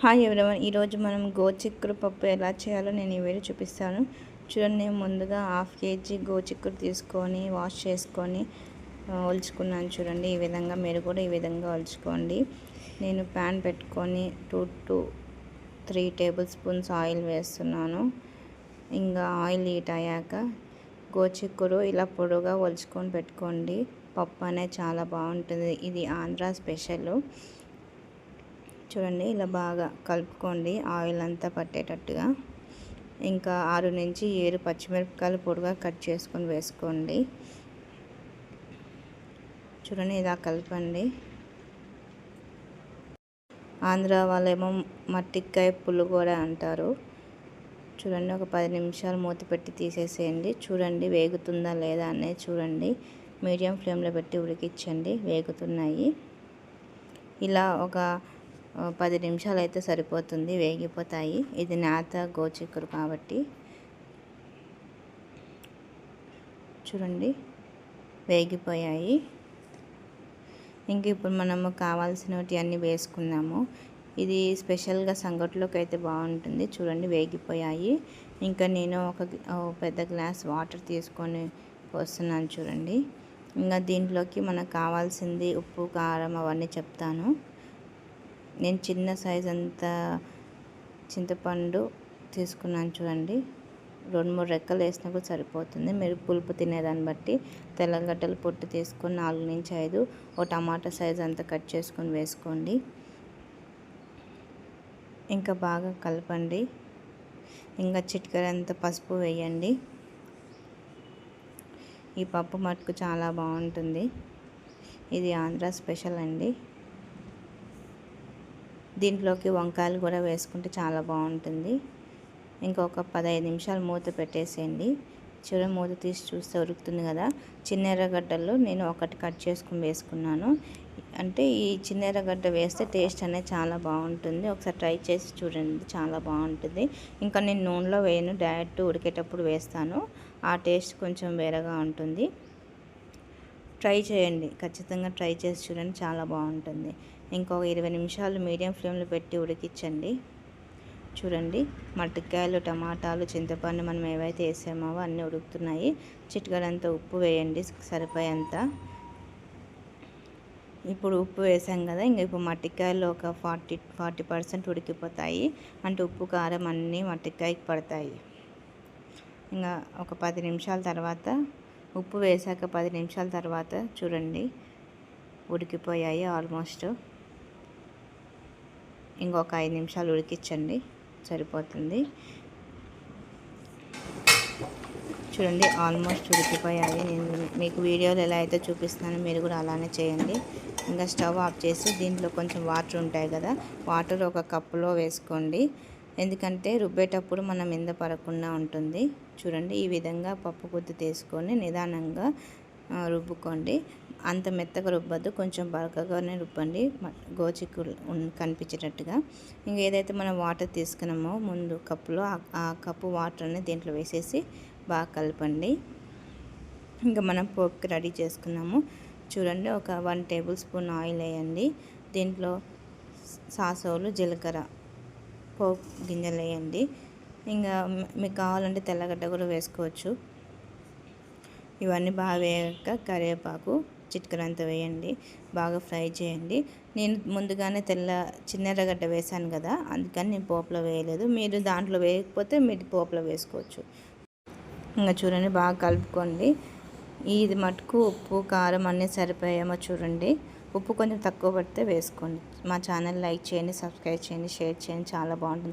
Hi everyone ఈరోజు మనం గోచిక్కురు పప్పు ఎలా చేయాలో నేను ఈ వీడియో చూపిస్తాను. చూడండి నేను ముందుగా హాఫ్ కేజీ గోచిక్కురు తీసుకొని వాష్ చేసుకొని ఒలుచుకున్నాను చూడండి. ఈ విధంగా మీరు కూడా ఈ విధంగా ఒలుచుకోండి. నేను ప్యాన్ పెట్టుకొని two two three tablespoons oil వేస్తున్నాను. ఇంకా ఆయిల్ హీట్ అయ్యాక గోచిక్కురు ఇలా పొడుగా ఒలుచుకొని పెట్టుకోండి. పప్పు అనేది చాలా బాగుంటుంది. ఇది ఆంధ్ర స్పెషల్. చూడండి ఇలా బాగా కలుపుకోండి ఆయిల్ అంతా పట్టేటట్టుగా. ఇంకా ఆరు నుంచి ఏడు పచ్చిమిరపకాయలు పొడిగా కట్ చేసుకొని వేసుకోండి. చూడండి ఇలా కలపండి. ఆంధ్ర వాళ్ళేమో మట్టికాయ పులుగూర అంటారు. చూడండి ఒక పది నిమిషాలు మూత పెట్టి తీసేసేయండి. చూడండి వేగుతుందా లేదా అనేది చూడండి. మీడియం ఫ్లేమ్లో పెట్టి ఉడికించండి వేగుతున్నాయి. ఇలా ఒక పది నిమిషాలు అయితే సరిపోతుంది వేగిపోతాయి. ఇది నేత గోచిక్కురు కాబట్టి. చూడండి వేగిపోయాయి. ఇంక ఇప్పుడు మనము కావాల్సినవి అన్నీ వేసుకున్నాము ఇది స్పెషల్గా సంగట్లోకి అయితే బాగుంటుంది. చూడండి వేగిపోయాయి. ఇంకా నేను ఒక పెద్ద గ్లాస్ వాటర్ తీసుకొని పోస్తున్నాను చూడండి. ఇంకా దీంట్లోకి మనకు కావాల్సింది ఉప్పు కారం అవన్నీ చెప్తాను. నేను చిన్న సైజ్ అంత చింతపండు తీసుకున్నాను చూడండి. రెండు మూడు రెక్కలు వేసినా కూడా సరిపోతుంది. మీరు పులుపు తినేదాన్ని బట్టి తెల్లగడ్డలు పొట్టు తీసుకొని నాలుగు నుంచి ఐదు ఓ టమాటా సైజ్ అంతా కట్ చేసుకొని వేసుకోండి. ఇంకా బాగా కలపండి. ఇంకా చిట్కరంత పసుపు వేయండి. ఈ పప్పు మటుకు చాలా బాగుంటుంది. ఇది ఆంధ్ర స్పెషల్ అండి. దీంట్లోకి వంకాయలు కూడా వేసుకుంటే చాలా బాగుంటుంది. ఇంకొక పదహైదు నిమిషాలు మూత పెట్టేసేయండి. చివరి మూత తీసి చూస్తే ఉరుకుతుంది కదా. చిన్న ఎర్రగడ్డలు నేను ఒకటి కట్ చేసుకుని వేసుకున్నాను. అంటే ఈ చిన్న ఎర్రగడ్డ వేస్తే టేస్ట్ అనేది చాలా బాగుంటుంది. ఒకసారి ట్రై చేసి చూడండి చాలా బాగుంటుంది. ఇంకా నేను నూనెలో వేయను డైరెక్ట్ ఉడికేటప్పుడు వేస్తాను. ఆ టేస్ట్ కొంచెం వేరేగా ఉంటుంది. ట్రై చేయండి ఖచ్చితంగా ట్రై చేసి చూడండి చాలా బాగుంటుంది. ఇంకొక ఇరవై నిమిషాలు మీడియం ఫ్లేమ్లో పెట్టి ఉడికించండి. చూడండి మట్టికాయలు టమాటాలు చింతపండు మనం ఏవైతే వేసామో అన్నీ ఉడుకుతున్నాయి. చిట్కడంతా ఉప్పు వేయండి సరిపోయేంత. ఇప్పుడు ఉప్పు వేసాం కదా ఇంక ఇప్పుడు మట్టికాయలు ఒక ఫార్టీ ఫార్టీ పర్సెంట్ ఉడికిపోతాయి. అంటే ఉప్పు కారం అన్నీ మట్టికాయకి పడతాయి. ఇంకా ఒక పది నిమిషాల తర్వాత ఉప్పు వేసాక పది నిమిషాల తర్వాత చూడండి ఉడికిపోయాయి ఆల్మోస్ట్. ఇంకొక ఐదు నిమిషాలు ఉడికించండి. సరిపోతుంది. చూడండి ఆల్మోస్ట్ ఉడికిపోయాయి. నేను మీకు వీడియోలు ఎలా అయితే చూపిస్తున్నానో మీరు కూడా అలానే చేయండి. ఇంకా స్టవ్ ఆఫ్ చేసి దీంట్లో కొంచెం వాటర్ ఉంటాయి కదా వాటర్ ఒక కప్పులో వేసుకోండి. ఎందుకంటే రుబ్బేటప్పుడు మనం ఇంద పడకుండా ఉంటుంది. చూడండి ఈ విధంగా పప్పు కొద్ది తీసుకొని నిదానంగా రుబ్బుకోండి. అంత మెత్తగా రుబ్బద్దు కొంచెం బరకగానే రుబ్బండి గోచిక్కు కనిపించేటట్టుగా. ఇంకా ఏదైతే మనం వాటర్ తీసుకున్నామో ముందు కప్పులో ఆ కప్పు వాటర్ని దీంట్లో వేసేసి బాగా కలపండి. ఇంకా మనం పోపుకి రెడీ చేసుకున్నాము. చూడండి ఒక వన్ టేబుల్ స్పూన్ ఆయిల్ వేయండి. దీంట్లో సాసోలు జీలకర్ర పోపు గింజలు వేయండి. ఇంకా మీకు కావాలంటే తెల్లగడ్డ కూడా వేసుకోవచ్చు. ఇవన్నీ బాగా వేయక కరివేపాకు చిట్కలంత వేయండి బాగా ఫ్రై చేయండి. నేను ముందుగానే తెల్ల చిన్నెర్రగడ్డ వేసాను కదా అందుకని నేను పోపులో వేయలేదు. మీరు దాంట్లో వేయకపోతే మీరు పోపులో వేసుకోవచ్చు. ఇంకా చూడండి బాగా కలుపుకోండి. ఇది మటుకు ఉప్పు కారం అన్నీ సరిపోయామో చూడండి. ఉప్పు కొంచెం తక్కువ పడితే వేసుకోండి. మా ఛానల్ లైక్ చేయండి సబ్స్క్రైబ్ చేయండి షేర్ చేయండి. చాలా బాగుంటుంది.